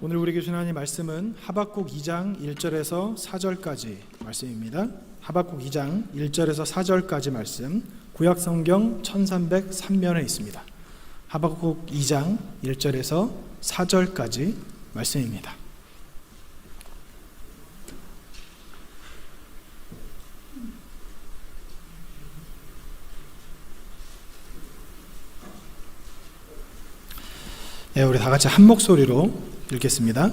오늘 우리에게 주신 하나님 말씀은 하박국 2장 1절에서 4절까지 말씀입니다. 하박국 2장 1절에서 4절까지 말씀 구약 성경 1303면에 있습니다. 하박국 2장 1절에서 4절까지 말씀입니다. 예, 우리 다 같이 한 목소리로 읽겠습니다.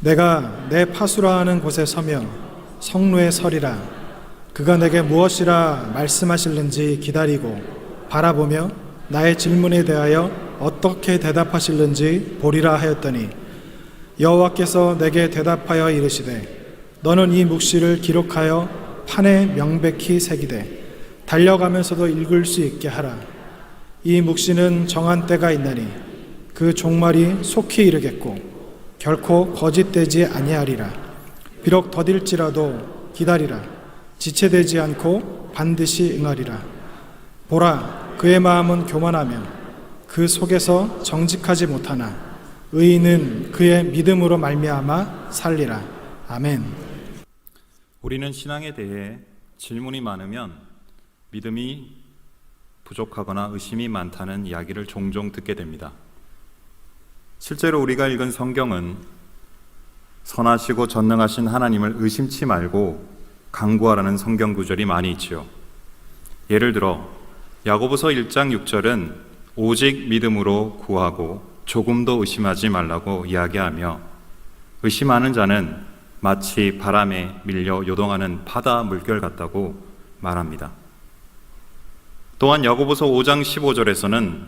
내가 내 파수라 하는 곳에 서며 성루에 서리라. 그가 내게 무엇이라 말씀하실는지 기다리고 바라보며 나의 질문에 대하여 어떻게 대답하실는지 보리라 하였더니 여호와께서 내게 대답하여 이르시되 너는 이 묵시를 기록하여 판에 명백히 새기되 달려가면서도 읽을 수 있게 하라. 이 묵시는 정한 때가 있나니 그 종말이 속히 이르겠고 결코 거짓되지 아니하리라. 비록 더딜지라도 기다리라. 지체되지 않고 반드시 응하리라. 보라, 그의 마음은 교만하며 그 속에서 정직하지 못하나 의인은 그의 믿음으로 말미암아 살리라. 아멘. 우리는 신앙에 대해 질문이 많으면 믿음이 부족하거나 의심이 많다는 이야기를 종종 듣게 됩니다. 실제로 우리가 읽은 성경은 선하시고 전능하신 하나님을 의심치 말고 강구하라는 성경 구절이 많이 있지요. 예를 들어 야고보서 1장 6절은 오직 믿음으로 구하고 조금도 의심하지 말라고 이야기하며 의심하는 자는 마치 바람에 밀려 요동하는 바다 물결 같다고 말합니다. 또한 야고보서 5장 15절에서는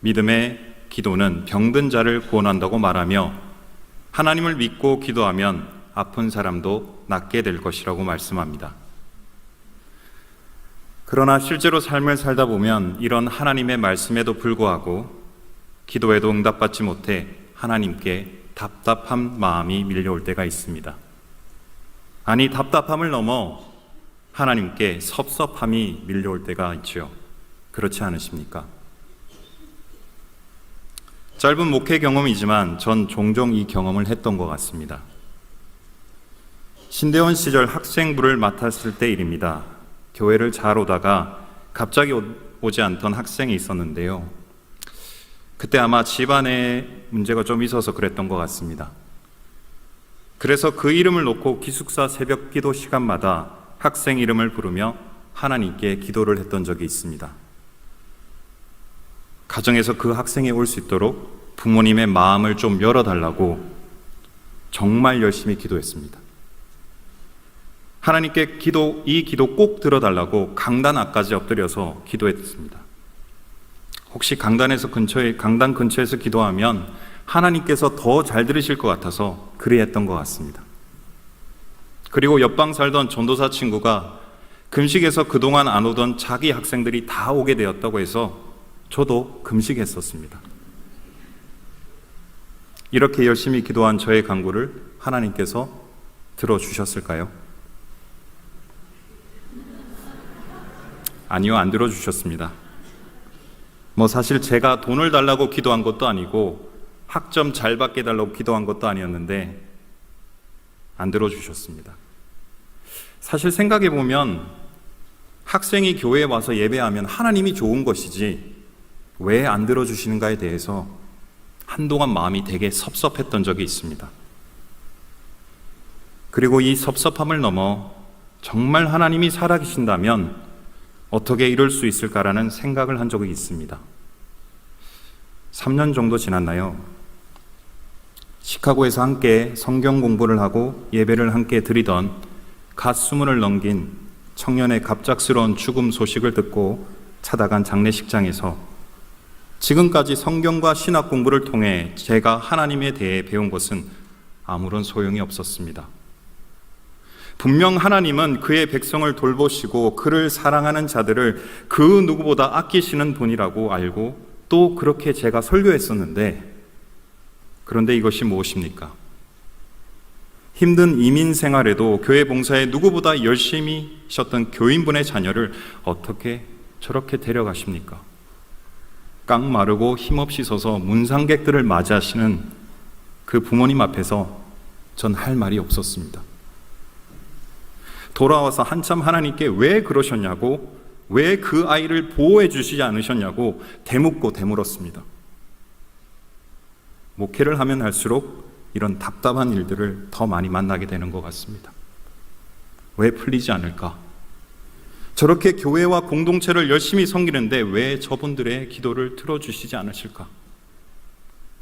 믿음의 기도는 병든 자를 구원한다고 말하며 하나님을 믿고 기도하면 아픈 사람도 낫게 될 것이라고 말씀합니다. 그러나 실제로 삶을 살다 보면 이런 하나님의 말씀에도 불구하고 기도에도 응답받지 못해 하나님께 답답한 마음이 밀려올 때가 있습니다. 아니, 답답함을 넘어 하나님께 섭섭함이 밀려올 때가 있죠. 그렇지 않으십니까? 짧은 목회 경험이지만 전 종종 이 경험을 했던 것 같습니다. 신대원 시절 학생부를 맡았을 때 일입니다. 교회를 잘 오다가 갑자기 오지 않던 학생이 있었는데요. 그때 아마 집안에 문제가 좀 있어서 그랬던 것 같습니다. 그래서 그 이름을 놓고 기숙사 새벽 기도 시간마다 학생 이름을 부르며 하나님께 기도를 했던 적이 있습니다. 가정에서 그 학생이 올 수 있도록 부모님의 마음을 좀 열어달라고 정말 열심히 기도했습니다. 하나님께 기도, 이 기도 꼭 들어달라고 강단 앞까지 엎드려서 기도했습니다. 혹시 강단에서 근처에, 강단 근처에서 기도하면 하나님께서 더 잘 들으실 것 같아서 그리 했던 것 같습니다. 그리고 옆방 살던 전도사 친구가 금식에서 그동안 안 오던 자기 학생들이 다 오게 되었다고 해서 저도 금식했었습니다. 이렇게 열심히 기도한 저의 간구를 하나님께서 들어주셨을까요? 아니요, 안 들어주셨습니다. 뭐 사실 제가 돈을 달라고 기도한 것도 아니고 학점 잘 받게 달라고 기도한 것도 아니었는데 안 들어주셨습니다. 사실 생각해 보면 학생이 교회에 와서 예배하면 하나님이 좋은 것이지 왜 안 들어주시는가에 대해서 한동안 마음이 되게 섭섭했던 적이 있습니다. 그리고 이 섭섭함을 넘어 정말 하나님이 살아계신다면 어떻게 이럴 수 있을까라는 생각을 한 적이 있습니다. 3년 정도 지났나요? 시카고에서 함께 성경 공부를 하고 예배를 함께 드리던 갓 수문을 넘긴 청년의 갑작스러운 죽음 소식을 듣고 찾아간 장례식장에서 지금까지 성경과 신학 공부를 통해 제가 하나님에 대해 배운 것은 아무런 소용이 없었습니다. 분명 하나님은 그의 백성을 돌보시고 그를 사랑하는 자들을 그 누구보다 아끼시는 분이라고 알고 또 그렇게 제가 설교했었는데 그런데 이것이 무엇입니까? 힘든 이민 생활에도 교회 봉사에 누구보다 열심히 하셨던 교인분의 자녀를 어떻게 저렇게 데려가십니까? 깡 마르고 힘없이 서서 문상객들을 맞이하시는 그 부모님 앞에서 전 할 말이 없었습니다. 돌아와서 한참 하나님께 왜 그러셨냐고, 왜 그 아이를 보호해 주시지 않으셨냐고 대묻고 대물었습니다. 목회를 하면 할수록 이런 답답한 일들을 더 많이 만나게 되는 것 같습니다. 왜 풀리지 않을까? 저렇게 교회와 공동체를 열심히 섬기는데 왜 저분들의 기도를 들어주시지 않으실까?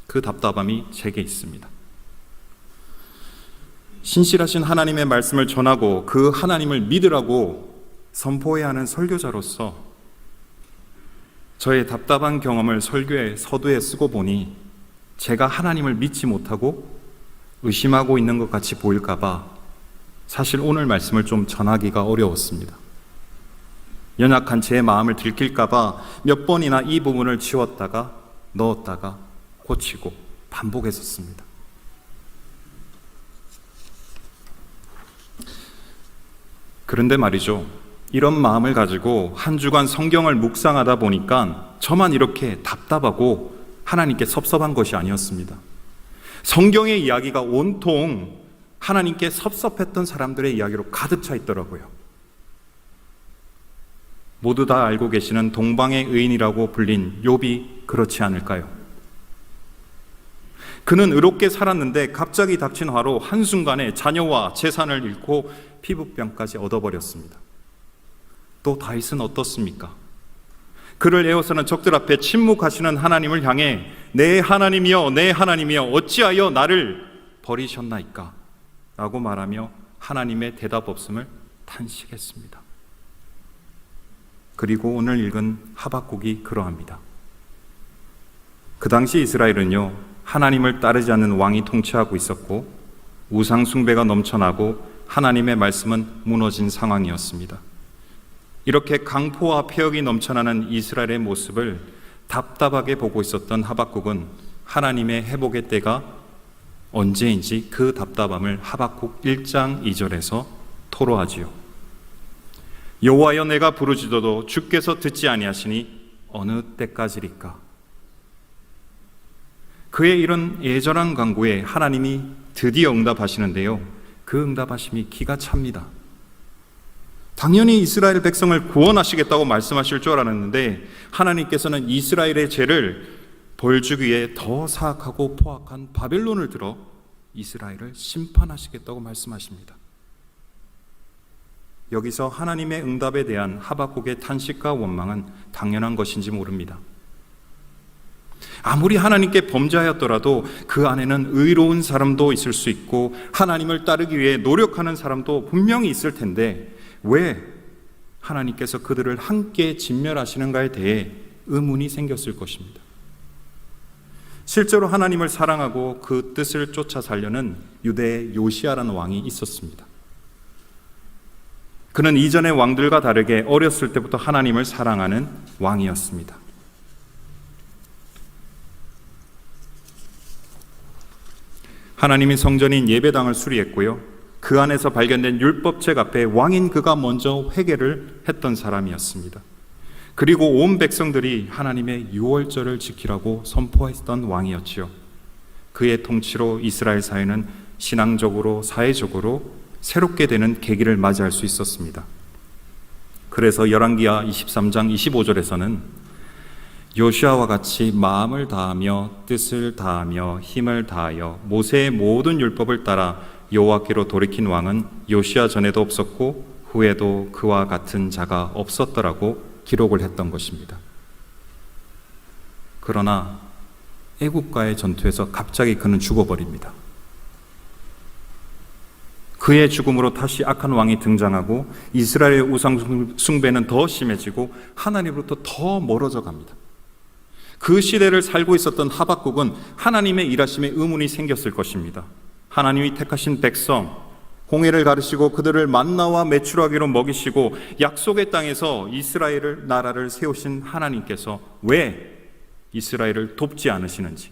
그 답답함이 제게 있습니다. 신실하신 하나님의 말씀을 전하고 그 하나님을 믿으라고 선포해야 하는 설교자로서 저의 답답한 경험을 설교의 서두에 쓰고 보니 제가 하나님을 믿지 못하고 의심하고 있는 것 같이 보일까봐 사실 오늘 말씀을 좀 전하기가 어려웠습니다. 연약한 제 마음을 들킬까봐 몇 번이나 이 부분을 지웠다가 넣었다가 고치고 반복했었습니다. 그런데 말이죠. 이런 마음을 가지고 한 주간 성경을 묵상하다 보니까 저만 이렇게 답답하고 하나님께 섭섭한 것이 아니었습니다. 성경의 이야기가 온통 하나님께 섭섭했던 사람들의 이야기로 가득 차 있더라고요. 모두 다 알고 계시는 동방의 의인이라고 불린 욥이 그렇지 않을까요? 그는 의롭게 살았는데 갑자기 닥친 화로 한순간에 자녀와 재산을 잃고 피부병까지 얻어버렸습니다. 또 다윗은 어떻습니까? 그를 에워서는 적들 앞에 침묵하시는 하나님을 향해 내 하나님이여 내 하나님이여 어찌하여 나를 버리셨나이까? 라고 말하며 하나님의 대답 없음을 탄식했습니다. 그리고 오늘 읽은 하박국이 그러합니다. 그 당시 이스라엘은요, 하나님을 따르지 않는 왕이 통치하고 있었고, 우상숭배가 넘쳐나고, 하나님의 말씀은 무너진 상황이었습니다. 이렇게 강포와 폐역이 넘쳐나는 이스라엘의 모습을 답답하게 보고 있었던 하박국은 하나님의 회복의 때가 언제인지 그 답답함을 하박국 1장 2절에서 토로하지요. 여호와여 내가 부르짖어도 주께서 듣지 아니하시니 어느 때까지리까? 그의 이런 예절한 광고에 하나님이 드디어 응답하시는데요. 그 응답하심이 기가 찹니다. 당연히 이스라엘 백성을 구원하시겠다고 말씀하실 줄 알았는데 하나님께서는 이스라엘의 죄를 벌주기 위해 더 사악하고 포악한 바벨론을 들어 이스라엘을 심판하시겠다고 말씀하십니다. 여기서 하나님의 응답에 대한 하박국의 탄식과 원망은 당연한 것인지 모릅니다. 아무리 하나님께 범죄하였더라도 그 안에는 의로운 사람도 있을 수 있고 하나님을 따르기 위해 노력하는 사람도 분명히 있을 텐데 왜 하나님께서 그들을 함께 진멸하시는가에 대해 의문이 생겼을 것입니다. 실제로 하나님을 사랑하고 그 뜻을 쫓아 살려는 유대의 요시아라는 왕이 있었습니다. 그는 이전의 왕들과 다르게 어렸을 때부터 하나님을 사랑하는 왕이었습니다. 하나님이 성전인 예배당을 수리했고요. 그 안에서 발견된 율법책 앞에 왕인 그가 먼저 회개를 했던 사람이었습니다. 그리고 온 백성들이 하나님의 유월절을 지키라고 선포했던 왕이었지요. 그의 통치로 이스라엘 사회는 신앙적으로 사회적으로 새롭게 되는 계기를 맞이할 수 있었습니다. 그래서 열왕기하 23장 25절에서는 요시아와 같이 마음을 다하며 뜻을 다하며 힘을 다하여 모세의 모든 율법을 따라 여호와께로 돌이킨 왕은 요시아 전에도 없었고 후에도 그와 같은 자가 없었더라고 기록을 했던 것입니다. 그러나 애국과의 전투에서 갑자기 그는 죽어버립니다. 그의 죽음으로 다시 악한 왕이 등장하고 이스라엘의 우상 숭배는 더 심해지고 하나님으로부터 더 멀어져 갑니다. 그 시대를 살고 있었던 하박국은 하나님의 일하심에 의문이 생겼을 것입니다. 하나님이 택하신 백성, 홍해를 가르시고 그들을 만나와 매출하기로 먹이시고 약속의 땅에서 이스라엘을 나라를 세우신 하나님께서 왜 이스라엘을 돕지 않으시는지,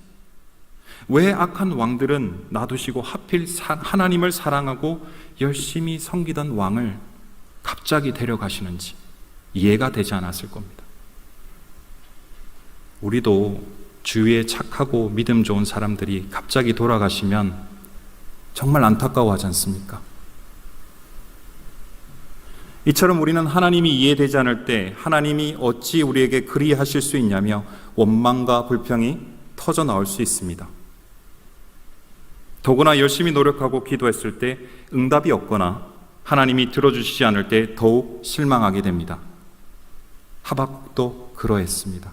왜 악한 왕들은 놔두시고 하필 하나님을 사랑하고 열심히 섬기던 왕을 갑자기 데려가시는지 이해가 되지 않았을 겁니다. 우리도 주위에 착하고 믿음 좋은 사람들이 갑자기 돌아가시면 정말 안타까워하지 않습니까? 이처럼 우리는 하나님이 이해되지 않을 때 하나님이 어찌 우리에게 그리 하실 수 있냐며 원망과 불평이 터져 나올 수 있습니다. 더구나 열심히 노력하고 기도했을 때 응답이 없거나 하나님이 들어주시지 않을 때 더욱 실망하게 됩니다. 하박국도 그러했습니다.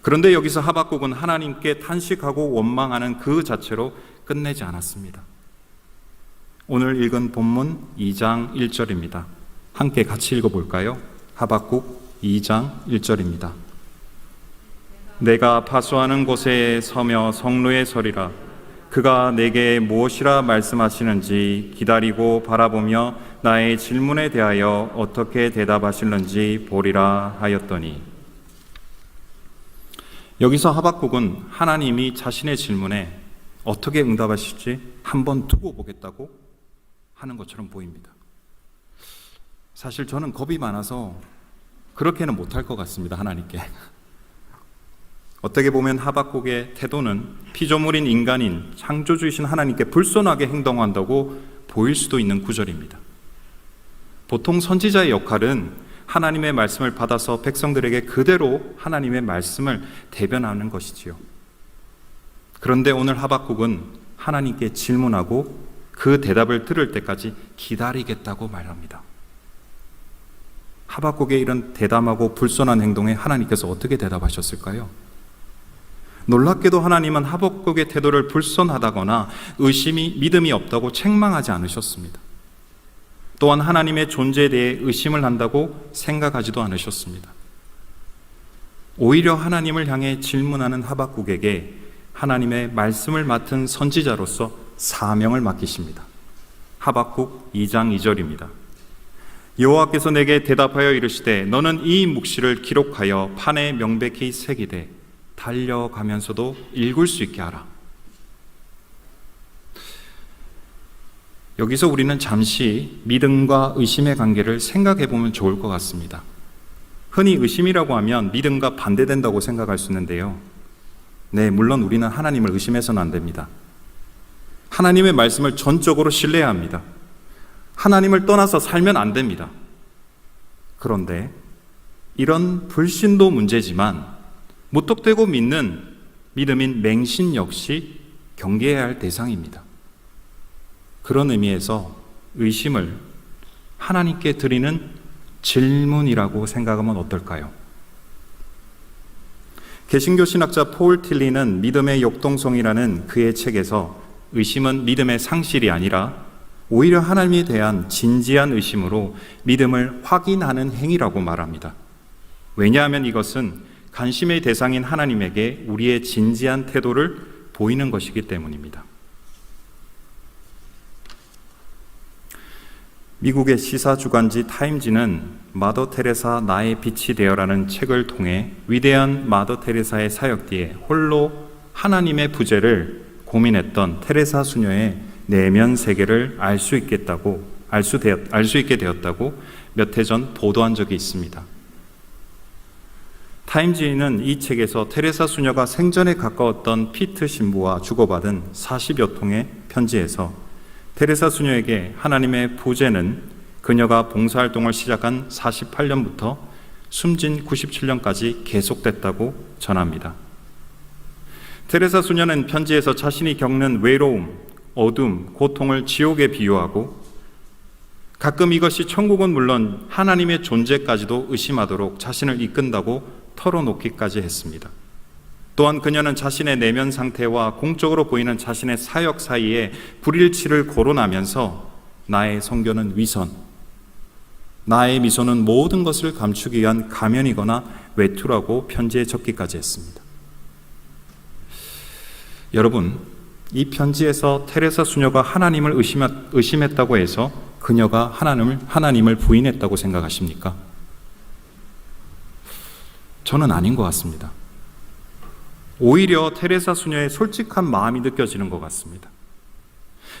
그런데 여기서 하박국은 하나님께 탄식하고 원망하는 그 자체로 끝내지 않았습니다. 오늘 읽은 본문 2장 1절입니다. 함께 같이 읽어볼까요? 하박국 2장 1절입니다. 내가 파수하는 곳에 서며 성루에 서리라. 그가 내게 무엇이라 말씀하시는지 기다리고 바라보며 나의 질문에 대하여 어떻게 대답하실는지 보리라 하였더니 여기서 하박국은 하나님이 자신의 질문에 어떻게 응답하실지 한번 두고 보겠다고 하는 것처럼 보입니다. 사실 저는 겁이 많아서 그렇게는 못할 것 같습니다. 하나님께. 어떻게 보면 하박국의 태도는 피조물인 인간인 창조주이신 하나님께 불손하게 행동한다고 보일 수도 있는 구절입니다. 보통 선지자의 역할은 하나님의 말씀을 받아서 백성들에게 그대로 하나님의 말씀을 대변하는 것이지요. 그런데 오늘 하박국은 하나님께 질문하고 그 대답을 들을 때까지 기다리겠다고 말합니다. 하박국의 이런 대담하고 불손한 행동에 하나님께서 어떻게 대답하셨을까요? 놀랍게도 하나님은 하박국의 태도를 불손하다거나 의심이 믿음이 없다고 책망하지 않으셨습니다. 또한 하나님의 존재에 대해 의심을 한다고 생각하지도 않으셨습니다. 오히려 하나님을 향해 질문하는 하박국에게 하나님의 말씀을 맡은 선지자로서 사명을 맡기십니다. 하박국 2장 2절입니다. 여호와께서 내게 대답하여 이르시되 너는 이 묵시를 기록하여 판에 명백히 새기되 달려가면서도 읽을 수 있게 하라. 여기서 우리는 잠시 믿음과 의심의 관계를 생각해 보면 좋을 것 같습니다. 흔히 의심이라고 하면 믿음과 반대된다고 생각할 수 있는데요. 네, 물론 우리는 하나님을 의심해서는 안 됩니다. 하나님의 말씀을 전적으로 신뢰해야 합니다. 하나님을 떠나서 살면 안 됩니다. 그런데 이런 불신도 문제지만 무턱대고 믿는 믿음인 맹신 역시 경계해야 할 대상입니다. 그런 의미에서 의심을 하나님께 드리는 질문이라고 생각하면 어떨까요? 개신교 신학자 폴 틸리는 믿음의 역동성이라는 그의 책에서 의심은 믿음의 상실이 아니라 오히려 하나님에 대한 진지한 의심으로 믿음을 확인하는 행위라고 말합니다. 왜냐하면 이것은 관심의 대상인 하나님에게 우리의 진지한 태도를 보이는 것이기 때문입니다. 미국의 시사 주간지 타임지는 마더 테레사 나의 빛이 되어라는 책을 통해 위대한 마더 테레사의 사역 뒤에 홀로 하나님의 부재를 고민했던 테레사 수녀의 내면 세계를 알 수 있겠다고 알 수 되었 알수 있게 되었다고 몇 해 전 보도한 적이 있습니다. 타임지는 이 책에서 테레사 수녀가 생전에 가까웠던 피트 신부와 주고받은 40여 통의 편지에서 테레사 수녀에게 하나님의 부재는 그녀가 봉사활동을 시작한 48년부터 숨진 97년까지 계속됐다고 전합니다. 테레사 수녀는 편지에서 자신이 겪는 외로움, 어둠, 고통을 지옥에 비유하고 가끔 이것이 천국은 물론 하나님의 존재까지도 의심하도록 자신을 이끈다고 털어놓기까지 했습니다. 또한 그녀는 자신의 내면 상태와 공적으로 보이는 자신의 사역 사이에 불일치를 거론하면서 나의 성교는 위선, 나의 미소는 모든 것을 감추기 위한 가면이거나 외투라고 편지에 적기까지 했습니다. 여러분, 이 편지에서 테레사 수녀가 하나님을 의심했다고 해서 그녀가 하나님을, 하나님을 부인했다고 생각하십니까? 저는 아닌 것 같습니다. 오히려 테레사 수녀의 솔직한 마음이 느껴지는 것 같습니다.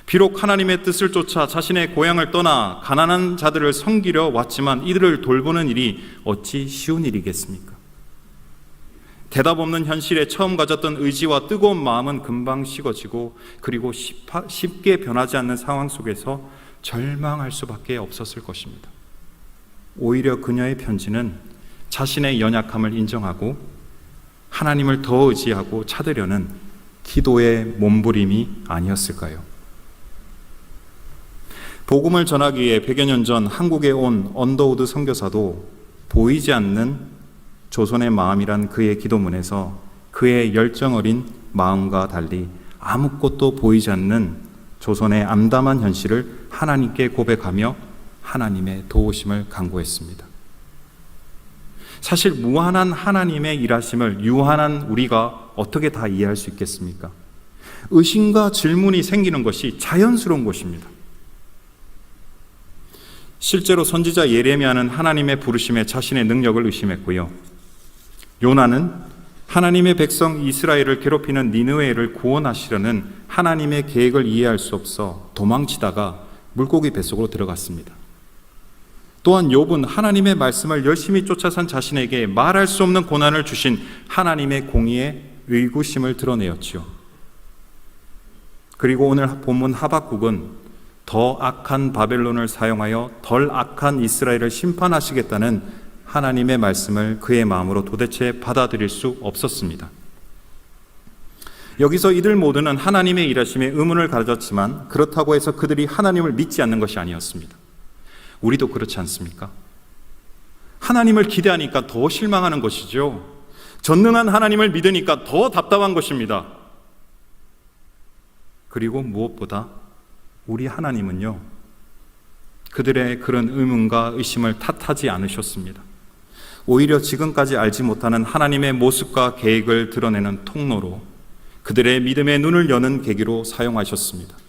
비록 하나님의 뜻을 쫓아 자신의 고향을 떠나 가난한 자들을 섬기려 왔지만 이들을 돌보는 일이 어찌 쉬운 일이겠습니까? 대답 없는 현실에 처음 가졌던 의지와 뜨거운 마음은 금방 식어지고 그리고 쉽게 변하지 않는 상황 속에서 절망할 수밖에 없었을 것입니다. 오히려 그녀의 편지는 자신의 연약함을 인정하고 하나님을 더 의지하고 찾으려는 기도의 몸부림이 아니었을까요? 복음을 전하기 위해 100여 년 전 한국에 온 언더우드 선교사도 보이지 않는 조선의 마음이란 그의 기도문에서 그의 열정 어린 마음과 달리 아무것도 보이지 않는 조선의 암담한 현실을 하나님께 고백하며 하나님의 도우심을 간구했습니다. 사실 무한한 하나님의 일하심을 유한한 우리가 어떻게 다 이해할 수 있겠습니까? 의심과 질문이 생기는 것이 자연스러운 것입니다. 실제로 선지자 예레미야는 하나님의 부르심에 자신의 능력을 의심했고요. 요나는 하나님의 백성 이스라엘을 괴롭히는 니느웨를 구원하시려는 하나님의 계획을 이해할 수 없어 도망치다가 물고기 뱃속으로 들어갔습니다. 또한 욥은 하나님의 말씀을 열심히 쫓아선 자신에게 말할 수 없는 고난을 주신 하나님의 공의에 의구심을 드러내었지요. 그리고 오늘 본문 하박국은 더 악한 바벨론을 사용하여 덜 악한 이스라엘을 심판하시겠다는 하나님의 말씀을 그의 마음으로 도대체 받아들일 수 없었습니다. 여기서 이들 모두는 하나님의 일하심에 의문을 가졌지만 그렇다고 해서 그들이 하나님을 믿지 않는 것이 아니었습니다. 우리도 그렇지 않습니까? 하나님을 기대하니까 더 실망하는 것이죠. 전능한 하나님을 믿으니까 더 답답한 것입니다. 그리고 무엇보다 우리 하나님은요, 그들의 그런 의문과 의심을 탓하지 않으셨습니다. 오히려 지금까지 알지 못하는 하나님의 모습과 계획을 드러내는 통로로 그들의 믿음의 눈을 여는 계기로 사용하셨습니다.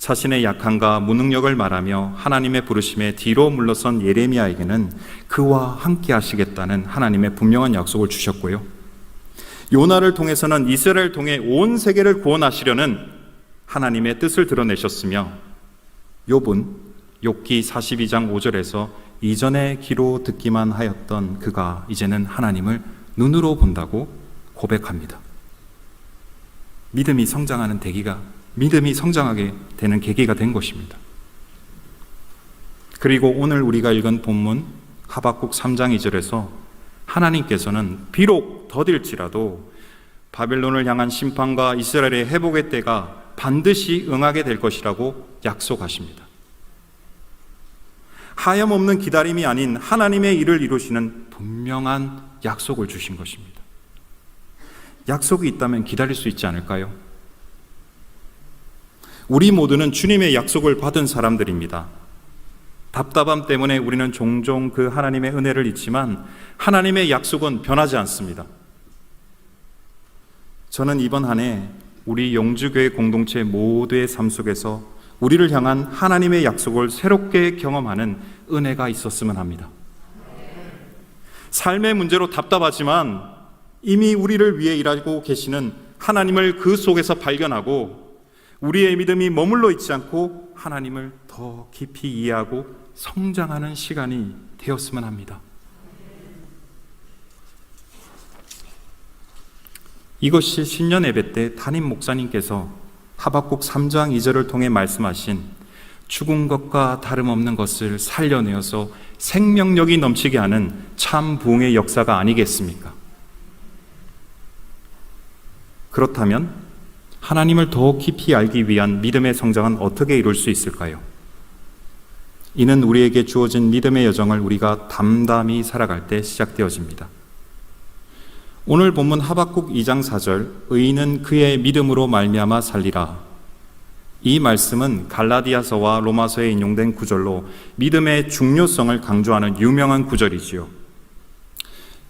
자신의 약함과 무능력을 말하며 하나님의 부르심에 뒤로 물러선 예레미야에게는 그와 함께 하시겠다는 하나님의 분명한 약속을 주셨고요. 요나를 통해서는 이스라엘 통해 온 세계를 구원하시려는 하나님의 뜻을 드러내셨으며 욥은 욥기 42장 5절에서 이전에 귀로 듣기만 하였던 그가 이제는 하나님을 눈으로 본다고 고백합니다. 믿음이 성장하는 대기가 믿음이 성장하게 되는 계기가 된 것입니다. 그리고 오늘 우리가 읽은 본문 하박국 3장 2절에서 하나님께서는 비록 더딜지라도 바벨론을 향한 심판과 이스라엘의 회복의 때가 반드시 응하게 될 것이라고 약속하십니다. 하염없는 기다림이 아닌 하나님의 일을 이루시는 분명한 약속을 주신 것입니다. 약속이 있다면 기다릴 수 있지 않을까요? 우리 모두는 주님의 약속을 받은 사람들입니다. 답답함 때문에 우리는 종종 그 하나님의 은혜를 잊지만 하나님의 약속은 변하지 않습니다. 저는 이번 한 해 우리 영주교회 공동체 모두의 삶 속에서 우리를 향한 하나님의 약속을 새롭게 경험하는 은혜가 있었으면 합니다. 삶의 문제로 답답하지만 이미 우리를 위해 일하고 계시는 하나님을 그 속에서 발견하고 우리의 믿음이 머물러 있지 않고 하나님을 더 깊이 이해하고 성장하는 시간이 되었으면 합니다. 이것이 신년 예배 때 담임 목사님께서 하박국 3장 2절을 통해 말씀하신 죽은 것과 다름없는 것을 살려내어서 생명력이 넘치게 하는 참 부흥의 역사가 아니겠습니까? 그렇다면 하나님을 더 깊이 알기 위한 믿음의 성장은 어떻게 이룰 수 있을까요? 이는 우리에게 주어진 믿음의 여정을 우리가 담담히 살아갈 때 시작되어집니다. 오늘 본문 하박국 2장 4절 의인은 그의 믿음으로 말미암아 살리라. 이 말씀은 갈라디아서와 로마서에 인용된 구절로 믿음의 중요성을 강조하는 유명한 구절이지요.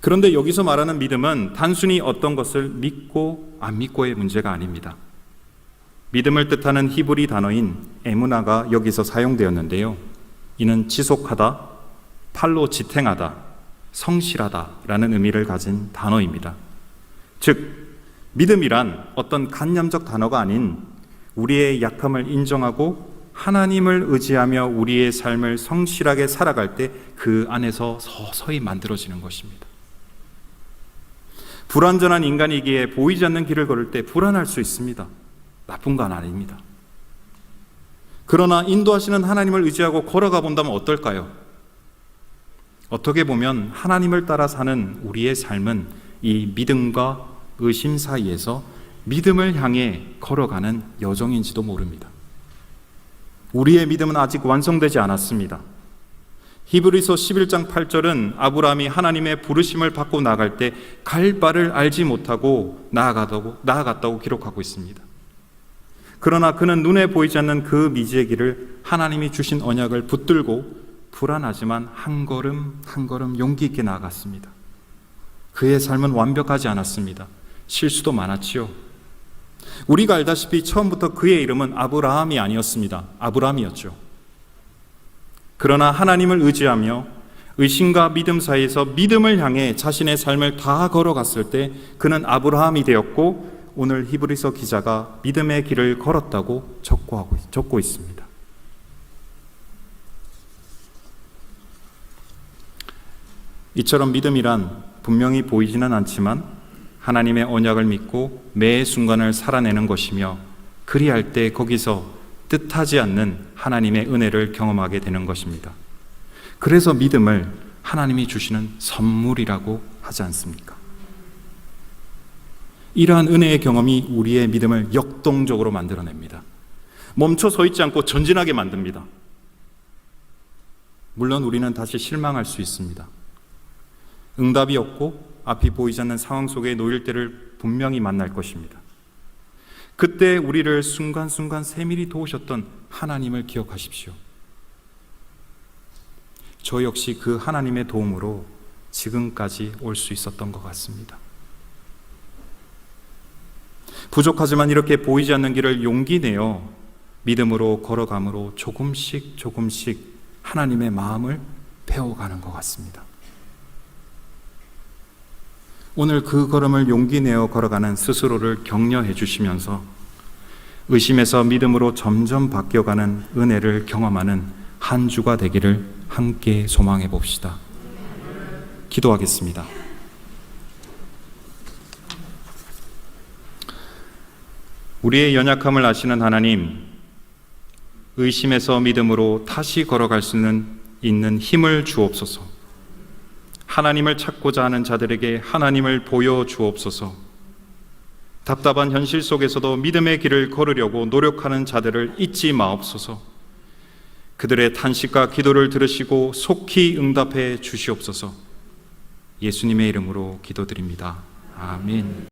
그런데 여기서 말하는 믿음은 단순히 어떤 것을 믿고 안 믿고의 문제가 아닙니다. 믿음을 뜻하는 히브리 단어인 에무나가 여기서 사용되었는데요. 이는 지속하다, 팔로 지탱하다, 성실하다라는 의미를 가진 단어입니다. 즉, 믿음이란 어떤 간념적 단어가 아닌 우리의 약함을 인정하고 하나님을 의지하며 우리의 삶을 성실하게 살아갈 때 그 안에서 서서히 만들어지는 것입니다. 불완전한 인간이기에 보이지 않는 길을 걸을 때 불안할 수 있습니다. 나쁜 건 아닙니다. 그러나 인도하시는 하나님을 의지하고 걸어가 본다면 어떨까요? 어떻게 보면 하나님을 따라 사는 우리의 삶은 이 믿음과 의심 사이에서 믿음을 향해 걸어가는 여정인지도 모릅니다. 우리의 믿음은 아직 완성되지 않았습니다. 히브리서 11장 8절은 아브라함이 하나님의 부르심을 받고 나갈 때 갈 바를 알지 못하고 나아가다고, 나아갔다고 기록하고 있습니다. 그러나 그는 눈에 보이지 않는 그 미지의 길을 하나님이 주신 언약을 붙들고 불안하지만 한 걸음 한 걸음 용기 있게 나아갔습니다. 그의 삶은 완벽하지 않았습니다. 실수도 많았지요. 우리가 알다시피 처음부터 그의 이름은 아브라함이 아니었습니다. 아브라함이었죠. 그러나 하나님을 의지하며 의심과 믿음 사이에서 믿음을 향해 자신의 삶을 다 걸어갔을 때 그는 아브라함이 되었고 오늘 히브리서 기자가 믿음의 길을 걸었다고 적고하고 적고 있습니다. 이처럼 믿음이란 분명히 보이지는 않지만 하나님의 언약을 믿고 매 순간을 살아내는 것이며 그리할 때 거기서 뜻하지 않는 하나님의 은혜를 경험하게 되는 것입니다. 그래서 믿음을 하나님이 주시는 선물이라고 하지 않습니까? 이러한 은혜의 경험이 우리의 믿음을 역동적으로 만들어냅니다. 멈춰 서 있지 않고 전진하게 만듭니다. 물론 우리는 다시 실망할 수 있습니다. 응답이 없고 앞이 보이지 않는 상황 속에 놓일 때를 분명히 만날 것입니다. 그때 우리를 순간순간 세밀히 도우셨던 하나님을 기억하십시오. 저 역시 그 하나님의 도움으로 지금까지 올 수 있었던 것 같습니다. 부족하지만 이렇게 보이지 않는 길을 용기 내어 믿음으로 걸어감으로 조금씩 조금씩 하나님의 마음을 배워가는 것 같습니다. 오늘 그 걸음을 용기 내어 걸어가는 스스로를 격려해 주시면서 의심에서 믿음으로 점점 바뀌어가는 은혜를 경험하는 한 주가 되기를 함께 소망해 봅시다. 기도하겠습니다. 우리의 연약함을 아시는 하나님, 의심에서 믿음으로 다시 걸어갈 수는 있는 힘을 주옵소서. 하나님을 찾고자 하는 자들에게 하나님을 보여 주옵소서. 답답한 현실 속에서도 믿음의 길을 걸으려고 노력하는 자들을 잊지 마옵소서. 그들의 탄식과 기도를 들으시고 속히 응답해 주시옵소서. 예수님의 이름으로 기도드립니다. 아멘.